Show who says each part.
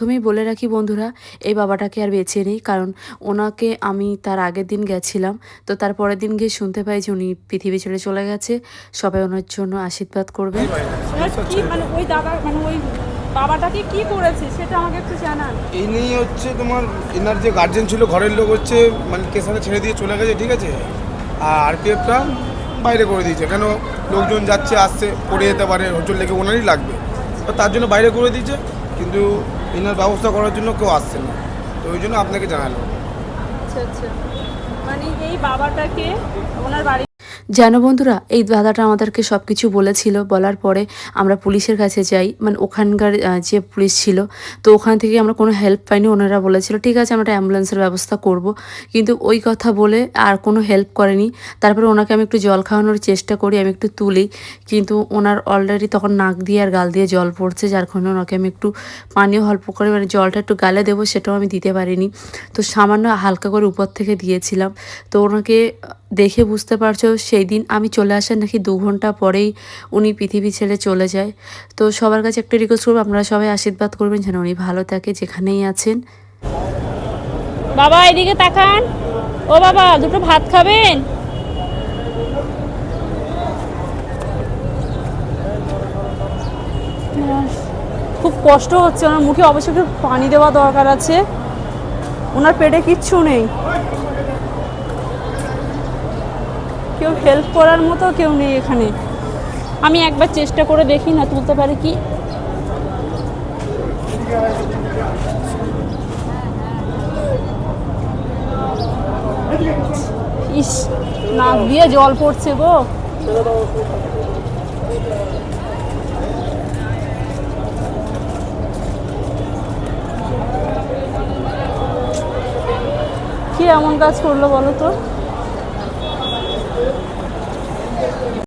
Speaker 1: প্রথমেই বলে রাখি বন্ধুরা এই বাবাটাকে আর বেছে নেই কারণ ওনাকে আমি তার আগের দিন গেছিলাম। তো তার পরের দিন গিয়ে শুনতে পাই যে উনি পৃথিবী ছেড়ে চলে গেছে। সবাই ওনার জন্য আশীর্বাদ করবে।
Speaker 2: মানে ওই দাদা মানে ওই বাবাটাকে কি করেছে সেটা আমাকে একটু জানান।
Speaker 3: এই হচ্ছে তোমার এনার যে গার্জেন ছিল ঘরের লোক হচ্ছে মানে ছেড়ে দিয়ে চলে গেছে ঠিক আছে? আর আরপিএফটা বাইরে করে দিয়েছে। কেন? লোকজন যাচ্ছে আসছে পড়ে যেতে পারে হোটেল লেগে ওনারই লাগবে। তো তার জন্য বাইরে করে দিয়েছে। কিন্তু এনার ব্যবস্থা করার জন্য কেউ আসছে না। তো ওই জন্য আপনাকে জানালাম।
Speaker 2: আচ্ছা আচ্ছা। মানে এই বাবাটাকে ওনার বাড়ি
Speaker 1: জানো বন্ধুরা, এই দাদাটা আমাদেরকে সব কিছু বলেছিল, বলার পরে আমরা পুলিশের কাছে যাই। মানে ওখানকার যে পুলিশ ছিল, তো ওখান থেকে আমরা কোনো হেল্প পাইনি, ওনারা বলেছিল, ঠিক আছে, আমরা অ্যাম্বুলেন্সের ব্যবস্থা করব। কিন্তু ওই কথা বলে আর কোনো হেল্প করেনি। তারপরে ওনাকে আমি একটু জল খাওয়ানোর চেষ্টা করি, আমি একটু তুলি। কিন্তু ওনার অলরেডি তখন নাক দিয়ে আর গাল দিয়ে জল পড়ছে, যার কারণে ওনাকে আমি একটু পানীয় অল্প করে মানে জলটা একটু গালে দেবো, সেটাও আমি দিতে পারিনি। তো সামান্য হালকা করে উপর থেকে দিয়েছিলাম। তো ওনাকে দেখে বুঝতে পারছ সেই দিন আমি চলে আসার নাকি দু ঘণ্টা পরেই উনি পৃথিবী ছেড়ে চলে যায়। তো সবার কাছে একটা রিকোয়েস্ট করব, আপনারা সবাই আশীর্বাদ করবেন যেন উনি ভালো থাকে যেখানেই আছেন।
Speaker 2: বাবা, এদিকে তাকান। ও বাবা, দুটো ভাত খাবেন? খুব কষ্ট হচ্ছে, ওনার মুখে অবশ্যই একটু পানি দেওয়া দরকার আছে। ওনার পেটে কিচ্ছু নেই। কেউ হেল্প করার মতো কেউ নেই এখানে। আমি একবার চেষ্টা করে দেখি না, তুলতে পারি কি? ইস, নাক দিয়ে জল পড়ছে গো। কি এমন কাজ করল বলো তো? Thank you.